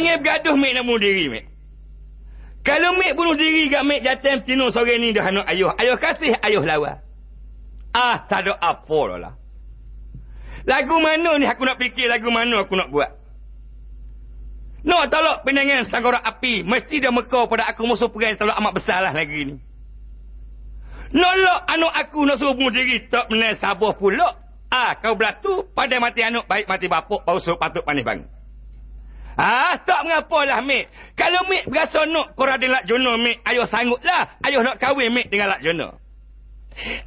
Jangan bergaduh Mek nak bunuh diri Mek. Kalau Mek bunuh diri kat Mek jatuh tino sore ni dah anak ayuh. Ayuh kasih, ayuh lawan. Ah, tak ada apa lah. Lagu mana ni aku nak fikir lagu mana aku nak buat. No, tolak pinangan sanggora api. Mesti dia mekau pada aku musuh perang tolak amat besar lah lagi ni. Nolok anak aku nak suruh bunuh diri. Tak menang sabar pula. Ah, kau belatu pada mati anak baik mati bapuk baru suruh patut panis bang. Ah, tak mengapa lah, Mek. Kalau Mek berasa nak korang dengan Lak Jono, Mek, ayah sanggup lah. Ayah nak kahwin, Mek, dengan Lak Jono.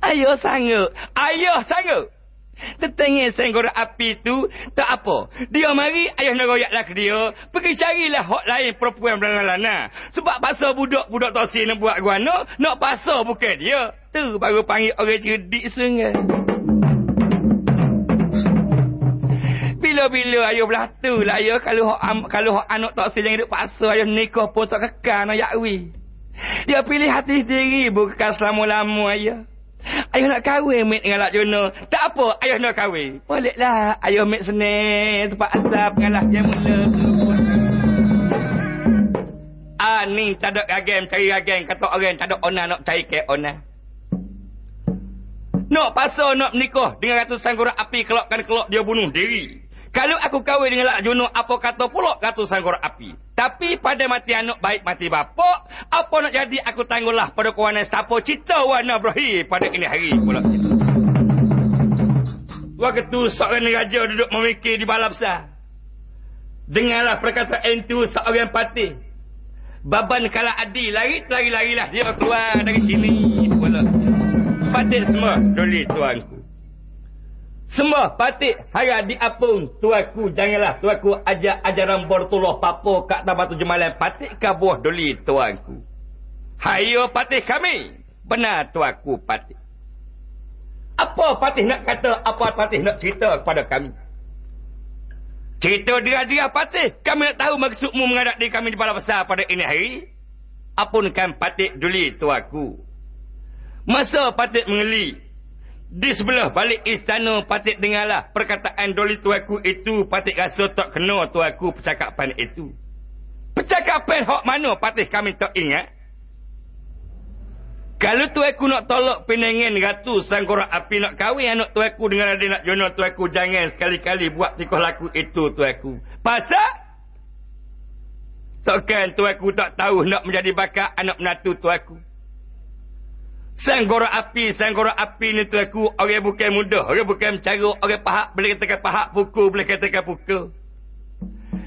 Ayah sanggup. Ayah sanggup. Tetangnya senggora api tu, tak apa. Dia mari, ayah nak royaklah ke dia. Pergi carilah hak lain perempuan belana-lana. Sebab pasal budak-budak tosi nak buat guana, nak pasal bukan dia. Tu baru panggil orang cerdik sungai. Bila-bila ayah belah tu lah ayah kalau hak kalau anak tak jangan duduk paksa ayah nikah pun tak kekal nak yakwi. Dia pilih hati sendiri bukan selama-lama ayah. Ayah nak kahwin mit dengan Lak Jono. Tak apa, ayah nak kahwin. Bolehlah, ayah mit senang. Tempat asap ngalah yang mula. Ah, ni tak ada gagem, cari gagem. Kata orang tak ada ona nak cari ke ona. Nak pasal nak menikah dengan ratusan korang api kelak-kelak dia bunuh diri. Kalau aku kahwin dengan Lak Jono, apa kata pula ratusan korang api. Tapi pada mati anak baik mati bapak, apa nak jadi aku tangguhlah pada kawanan setapo cita warna berahi pada ini hari pula. Waktu seorang raja duduk memikir di balap sah. Dengarlah perkataan itu seorang patih. Baban kala adi, lari, lari-larilah dia keluar dari sini. Pula. Patih semua, doli tuanku. Semua patik harap diapung. Tuaku janganlah tuaku ajar ajaran Bortullah Papo kat Tabatu Jemalan. Patik kabuh doli tuanku. Hayo patik kami. Benar tuaku patik. Apa patik nak kata, apa patik nak cerita kepada kami? Cerita dia-dia patik. Kami nak tahu maksudmu menghadap diri kami di bala besar pada ini hari. Apunkan patik duli tuaku. Masa patik mengeli di sebelah balik istana patik dengarlah perkataan doli tuaku itu patik rasa tak kena tuaku percakapan itu. Percakapan hak mana patik kami tak ingat? Kalau tuaku nak tolak pinangan ratu sangkora api nak kahwin anak tuaku dengan adik nak jono tuaku jangan sekali-kali buat tikoh laku itu tuaku. Pasal Takkan tuaku tak tahu nak menjadi bakal anak menatu tuaku. Sanggora api, sanggora api ni tu aku orang bukan mudah, orang bukan cara, orang pahak boleh katakan pahak pukul, boleh katakan pukul.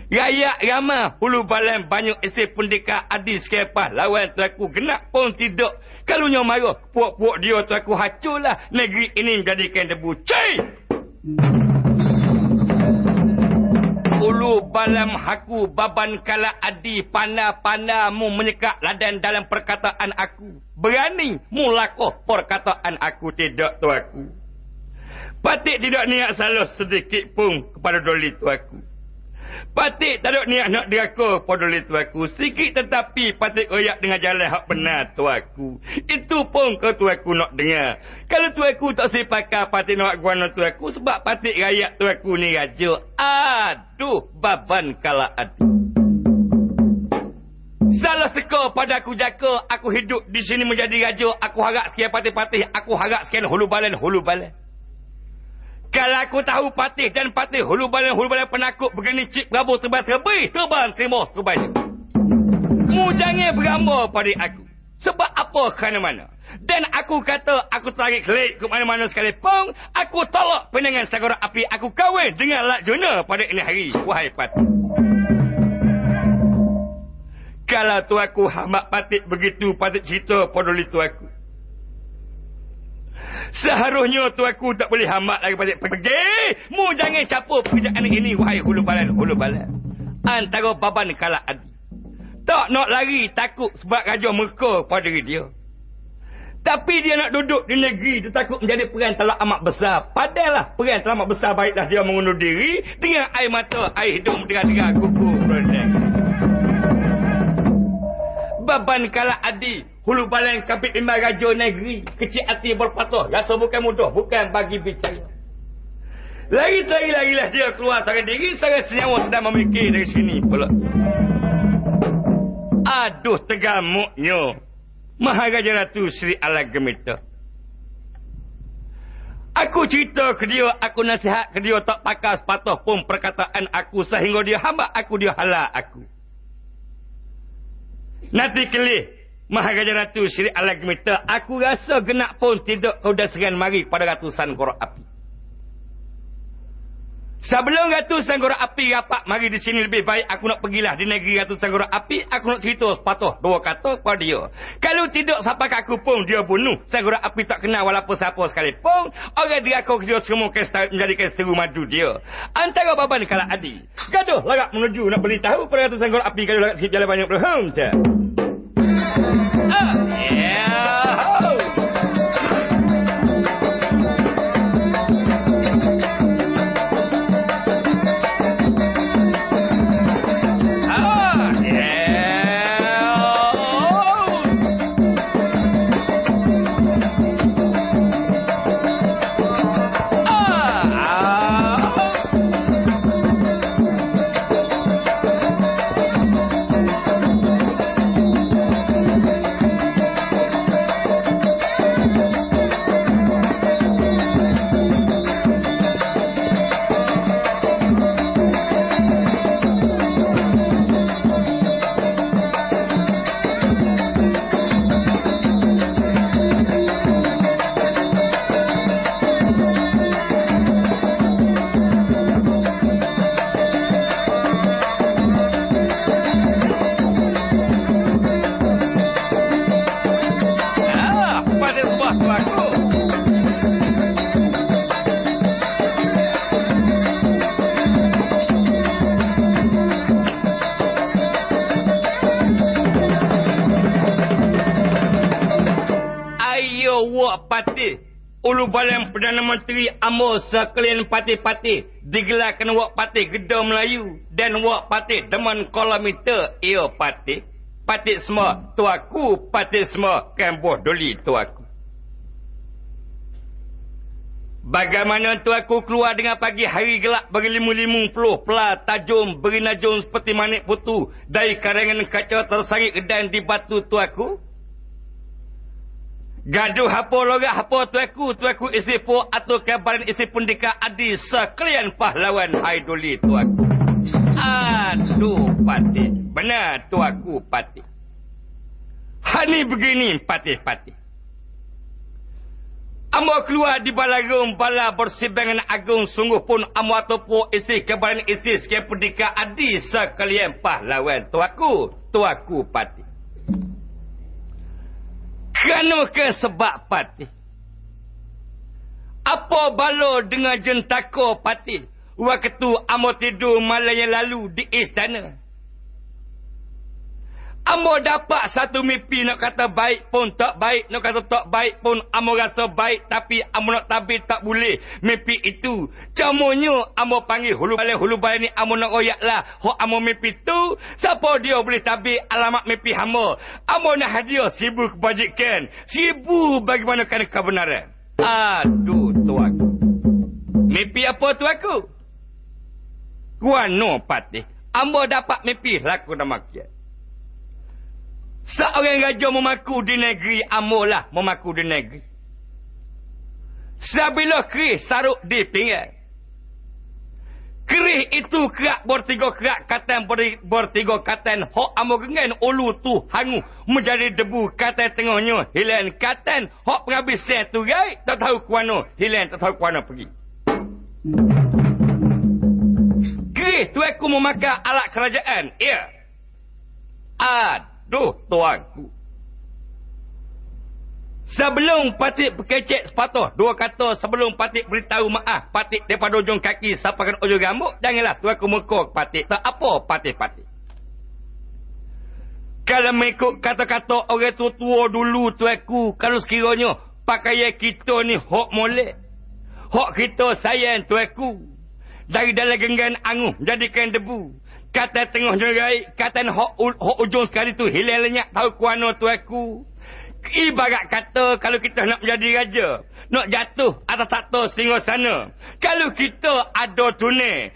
Rakyat ramah, hulu balan banyak isi pendekar adis kepah lawan tu aku genak pun tidak. Kalau nyo marah, puak-puak dia tu aku hancurlah negeri ini menjadikan debu. Cai! Ulu balam haku baban kala adi panda-panda mu menyekak ladan dalam perkataan aku. Berani mulakoh perkataan aku tidak tu aku. Patik tidak niat salah sedikit pun kepada doli tu aku. Patik tak ada niat nak deraka pada tu aku. Sikit tetapi patik royak dengan jalan hak benar tu aku. Itu pun kau tu aku nak dengar. Kalau tu aku tak sepakat patik nak guana tu aku. Sebab patik rakyat tu aku ni raja. Aduh baban kala adu. Seka pada aku jaka. Aku hidup di sini menjadi raja. Aku harap sekian patih-patih. Aku harap sekian hulu balan, hulu balan. Kalau aku tahu patih dan patih hulu balan hulu balan penakut begini cip berabur terbang terbih terbang terima terbang. Mu jangan bergambar pada aku. Sebab apa kerana mana? Dan aku kata aku tarik kelik ke mana-mana sekalipun. Aku tolak penangan sagara api. Aku kahwin dengan Lak pada ini hari. Wahai patih. Kalau tu aku hamak patih begitu patih cerita pada tu aku. Seharusnya tu aku tak boleh hamak lagi pasal pergi. Mu jangan capur pekerjaan ini wahai hulu balan, hulu balan. Antara baban kalah adi. Tak nak lari takut sebab raja mereka pada dia. Tapi dia nak duduk di negeri tu takut menjadi peran telah amat besar. Padalah peran telah amat besar baiklah dia mengundur diri dengan air mata, air hidung, dengan dengar kuku. Baban kalah adi Hulu balang kapit lima raja negeri. Kecil hati berpatuh. Rasa bukan mudah. Bukan bagi bicara. Lagi-lagi lah dia keluar seorang diri, seorang senyawa sedang memikir dari sini pula. Aduh tegamuknya. Maharaja Ratu Sri Alagemita. Aku cerita ke dia, aku nasihat ke dia tak pakai sepatah pun perkataan aku sehingga dia hamba aku, dia halak aku. Nanti kelih, Maharaja Ratu Sri Alagemita, aku rasa genak pun tidak kau dah seran mari pada ratusan korok api. Sebelum Ratu Sanggora Api rapat mari di sini lebih baik aku nak pergilah di negeri Ratu Sanggora Api aku nak cerita sepatah dua kata kepada dia. Kalau tidak sampai aku pun dia bunuh Sanggora Api tak kenal walaupun siapa sekalipun orang dia aku dia semua kestar, menjadi kesteru madu dia. Antara baban kalau adi. Gaduh larak menuju nak beri tahu pada Ratu Sanggora Api kalau larak sikit jalan banyak belum. Ah, yeah. Perdana Menteri Amor sekalian parti-parti digelarkan wak parti Gedor Melayu dan wak parti Deman Kolomiter ia parti. Parti semua tuaku, parti semua Kemboh Doli tuaku. Bagaimana tuaku keluar dengan pagi hari gelap berlimu-limu puluh pelah tajum berinajum seperti manik putu dari karangan kaca tersarik dan di batu tuaku? Gaduh apa logak apa tuaku tuaku isi po atau kabaran isi pundika adi sekalian pahlawan idoli tuaku. Aduh pati. Benar tuaku pati. Hani begini pati-pati. Amo keluar di balagum bala bersibangan agung sungguh pun amo ataupun isi kabaran isi sekalian pundika adi sekalian pahlawan tuaku. Tuaku pati. Ke sebab pati? Apa balo dengan jentako pati? Waktu amo tidur malam yang lalu di istana. Amo dapat satu mimpi nak kata baik pun tak baik. Nak kata tak baik pun amo rasa baik. Tapi amo nak tabir tak boleh. Mimpi itu. Camunya amo panggil hulu balik hulu balik ni. Amo nak royak lah. Hok amo mimpi tu. Siapa dia boleh tabir alamat mimpi hama. Amo nak hadiah sibu kebajikan. Sibu bagaimana kan kebenaran. Aduh tuan. Mimpi apa tu aku? Kuano patih. Amo dapat mimpi laku nama kiat. Seorang raja memaku di negeri Amolah memaku di negeri. Sabila kerih saruk di pinggan. Kerih itu kerak bertiga kerak katan bertiga katan. Hok amo gengen ulu tu hangu menjadi debu katan tengahnya hilang katan. Hok penghabis sen tu gai tak tahu kuano hilang tak tahu kuano pergi. Kerih tu aku memakai alat kerajaan. Ya. Ad. Duh, tuanku. Sebelum patik berkecek sepatah, dua kata sebelum patik beritahu maaf, patik daripada ujung kaki sampai ujung rambut, janganlah tuanku mekuk patik. Tak apa patik-patik. Kalau mengikut kata-kata orang tua-tua dulu tuanku, kalau sekiranya pakaian kita ni hok molek. Hok kita sayang tuanku. Dari dalam genggan anguh, jadikan debu kata tengah jerai, kata hok, hok ujung sekali tu hilang lenyap tahu kuano tu aku. Ibarat kata kalau kita nak menjadi raja, nak jatuh atas tato singgah sana. Kalau kita ada tunai,